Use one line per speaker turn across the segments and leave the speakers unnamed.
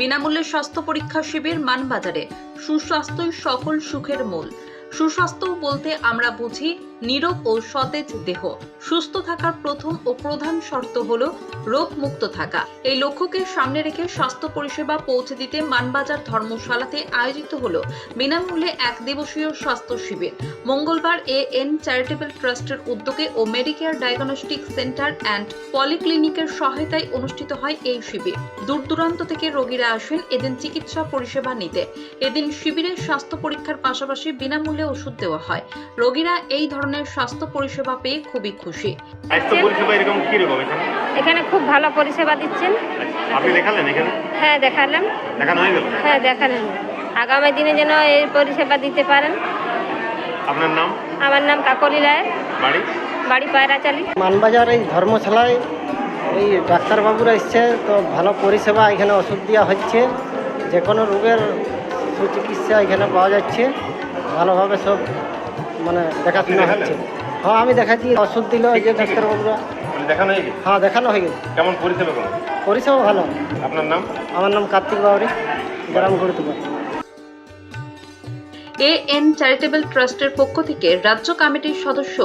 বিনামূল্যে স্বাস্থ্য পরীক্ষা শিবির মানবাজারে। সুস্বাস্থ্যই সকল সুখের মূল। সুস্বাস্থ্য বলতে আমরা বুঝি নীরব ও সতেজ দেহ। সুস্থ থাকার প্রথম ও প্রধান শর্ত হল রোগ মুক্ত থাকা। এই লক্ষ্যকে সামনে রেখে স্বাস্থ্য পরিষেবা পৌঁছে দিতে মানবাজার ধর্মশালাতে আয়োজিত হল বিনামূল্যে এক দিবসীয় স্বাস্থ্য শিবির। মঙ্গলবার এ এন চ্যারিটেবল ট্রাস্টের উদ্যোগে ও মেডিকেয়ার ডায়াগনস্টিক সেন্টার অ্যান্ড পলিক্লিনিকের সহায়তায় অনুষ্ঠিত হয় এই শিবির। দূর দূরান্ত থেকে রোগীরা আসেন এদিন চিকিৎসা পরিষেবা নিতে। এদিন শিবিরে স্বাস্থ্য পরীক্ষার পাশাপাশি বিনামূল্যে ওষুধ দেওয়া হয়। রোগীরা এই ধরনের স্বাস্থ্য পরিষেবা পেয়ে খুবই খুশি।
স্বাস্থ্য পরিষেবা এরকম কীরকম এখানে?
এখানে খুব ভালো পরিষেবা দিচ্ছেন।
আপনি দেখালেন এখানে?
হ্যাঁ দেখালাম।
দেখানো হয়ে গেল?
হ্যাঁ দেখালাম। আগামী দিনে যেন এই পরিষেবা দিতে পারেন।
আপনার নাম?
আমার নাম কাকলি রায়।
বাড়ি?
বাড়ি পায়রাচালি।
মানবাজার এই ধর্মশালায় এই ডাক্তারবাবুরা এসছে তো ভালো পরিষেবা এখানে ওষুধ দেওয়া হচ্ছে। যে কোনো রোগের সুচিকিৎসা এখানে পাওয়া যাচ্ছে। ভালোভাবে সব মানে দেখাশোনা হচ্ছে হ্যাঁ আমি দেখাচ্ছি ওষুধ দিল এই যে ডাক্তারবাবুরা।
মানে দেখানো হয়ে গেছে?
হ্যাঁ দেখানো হয়ে গেছে।
কেমন পরিষেবা কেমন
পরিষেবা ভালো।
আপনার নাম?
আমার নাম কার্তিক বাউরি গ্রাম গুরুত্বপূর্ণ
এ এন চ্যারিটেবল ট্রাস্টের পক্ষ থেকে রাজ্য কমিটির সদস্য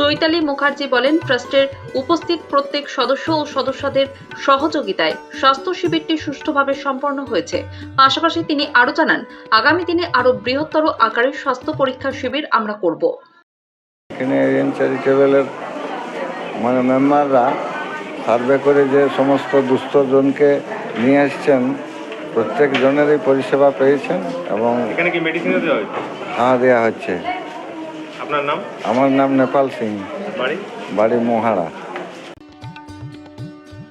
চৈতালি মুখার্জি বলেন ট্রাস্টের উপস্থিত প্রত্যেক সদস্য ও সদস্যদের সহযোগিতায় স্বাস্থ্য শিবিরটি সুষ্ঠুভাবে সম্পন্ন হয়েছে। পাশাপাশি তিনি আরও জানান আগামী দিনে আরও বৃহত্তর আকারের স্বাস্থ্য পরীক্ষা শিবির আমরা করব।
এখানে চ্যারিটেবলের মানে মেম্বাররা সার্ভে করে যে সমস্ত দুস্থজনকে নিয়ে আসছেন প্রত্যেক জনেরই পরিষেবা পেয়েছেন এবং
এখানে কি মেডিসিন দেওয়া হয়েছে?
হাঁ দেওয়া হচ্ছে।
আপনার নাম?
আমার নাম নেপাল সিং।
বাড়ি?
বাড়ি মোহারা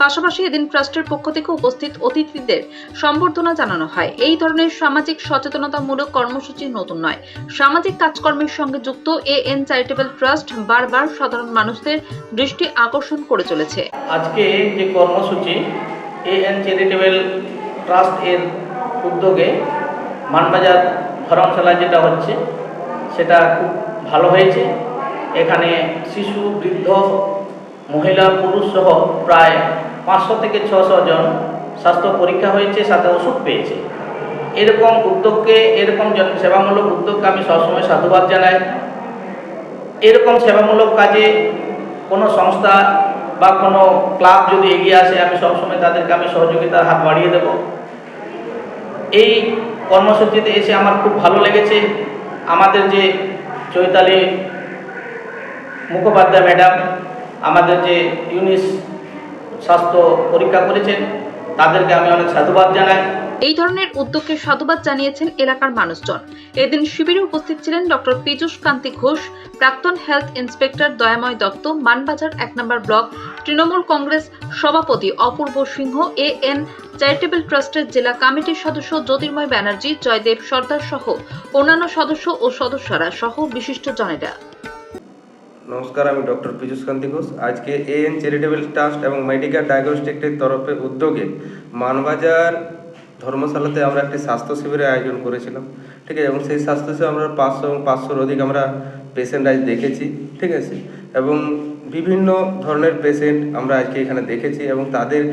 পাশাপাশি এদিন ট্রাস্টের পক্ষ থেকে উপস্থিত অতিথিদের সম্বর্ধনা জানানো হয়। এই ধরনের সামাজিক সচেতনতামূলক কর্মসূচি নতুন নয়। সামাজিক কাজকর্মের সঙ্গে যুক্ত এ এন চ্যারিটেবল ট্রাস্ট বারবার সাধারণ মানুষদের দৃষ্টি আকর্ষণ করে চলেছে।
আজকে যে কর্মসূচি এ এন চ্যারিটেবল ট্রাস্ট এর উদ্যোগে মানবাজার ধর্মশালা যেটা হচ্ছে সেটা খুব ভালো হয়েছে। এখানে শিশু, বৃদ্ধ, মহিলা, পুরুষ সহ প্রায় পাঁচশো থেকে ছশো জন স্বাস্থ্য পরীক্ষা হয়েছে, সাথে ওষুধ পেয়েছে। এরকম উদ্যোগকে, এরকম সেবামূলক উদ্যোগকে আমি সবসময় সাধুবাদ জানাই। এরকম সেবামূলক কাজে কোনো সংস্থা বা কোনো ক্লাব যদি এগিয়ে আসে, আমি সবসময় তাদেরকে আমি সহযোগিতার হাত বাড়িয়ে দেব। এই কর্মসূচিতে এসে আমার খুব ভালো লেগেছে। আমাদের যে চৈতালি মুখোপাধ্যায় ম্যাডাম, আমাদের যে ইউনিস স্বাস্থ্য পরীক্ষা করেছেন, তাদেরকে আমি অনেক সাধুবাদ জানাই।
এই ধরনের উদ্যোগকে সাধুবাদ জানিয়েছেন এলাকার মানুষজন। এদিন শিবিরে উপস্থিত ছিলেন ডক্টর পীযূষ কান্তি ঘোষ, প্রাক্তন হেলথ ইন্সপেক্টর দয়াময় দত্ত, মানবাজার এক নম্বর ব্লক, তৃণমূল কংগ্রেস সভাপতি অপূর্ব সিংহ, এ এন চ্যারিটেবল ট্রাস্টের জেলা কমিটির সদস্য জ্যোতির্ময় ব্যানার্জি, জয়দেব সর্দার সহ অন্যান্য সদস্য ও সদস্যরা সহ বিশিষ্ট জনেরা
নমস্কার, আমি ডক্টর পীযুষ কান্তি ঘোষ। আজকে এ এন চ্যারিটেবল ট্রাস্ট এবং মেডিকেল ডায়াগনস্টিকের তরফে উদ্যোগে মানবাজার ধর্মশালাতে আমরা একটি স্বাস্থ্য শিবিরের আয়োজন করেছিলাম, ঠিক আছে? এবং সেই স্বাস্থ্য শিবিরে আমরা পাঁচশো এবং পাঁচশোর অধিক আমরা পেশেন্ট আজ দেখেছি, ঠিক আছে? এবং বিভিন্ন ধরনের পেশেন্ট আমরা আজকে এখানে দেখেছি এবং তাদের,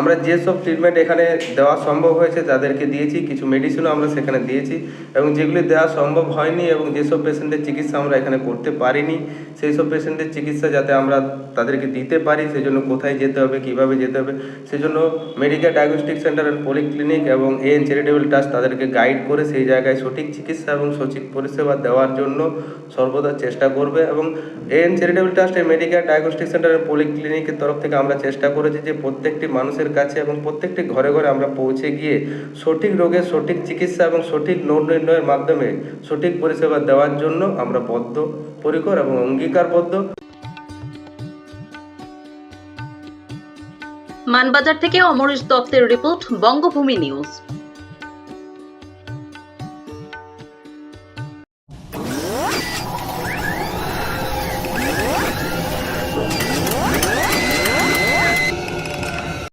আমরা যেসব ট্রিটমেন্ট এখানে দেওয়া সম্ভব হয়েছে তাদেরকে দিয়েছি, কিছু মেডিসিনও আমরা সেখানে দিয়েছি এবং যেগুলি দেওয়া সম্ভব হয়নি এবং যেসব পেশেন্টের চিকিৎসা আমরা এখানে করতে পারিনি, সেই সব পেশেন্টের চিকিৎসা যাতে আমরা তাদেরকে দিতে পারি সেই জন্য কোথায় যেতে হবে, কীভাবে যেতে হবে, সেজন্য medical diagnostic centre and polyclinic এবং এ এন চ্যারিটেবল ট্রাস্ট তাদেরকে গাইড করে সেই জায়গায় সঠিক চিকিৎসা এবং সঠিক পরিষেবা দেওয়ার জন্য সর্বদা চেষ্টা করবে এবং এ এন চ্যারিটেবল ট্রাস্ট এই মেডিকেল ডায়াগনস্টিক সেন্টার অ্যান্ড পলিক্লিনিকের তরফ থেকে আমরা চেষ্টা করেছি যে প্রত্যেকটি মানুষের কাছে এবং প্রত্যেকটি ঘরে ঘরে আমরা পৌঁছে গিয়ে সঠিক রোগের সঠিক চিকিৎসা এবং সঠিক রোগ নির্ণয়ের মাধ্যমে সঠিক পরিষেবা দেওয়ার জন্য আমরা বদ্ধ পরিকর এবং অঙ্গীকারবদ্ধ।
মানবাজার থেকে অমরেশ দত্তের রিপোর্ট, বঙ্গভূমি নিউজ।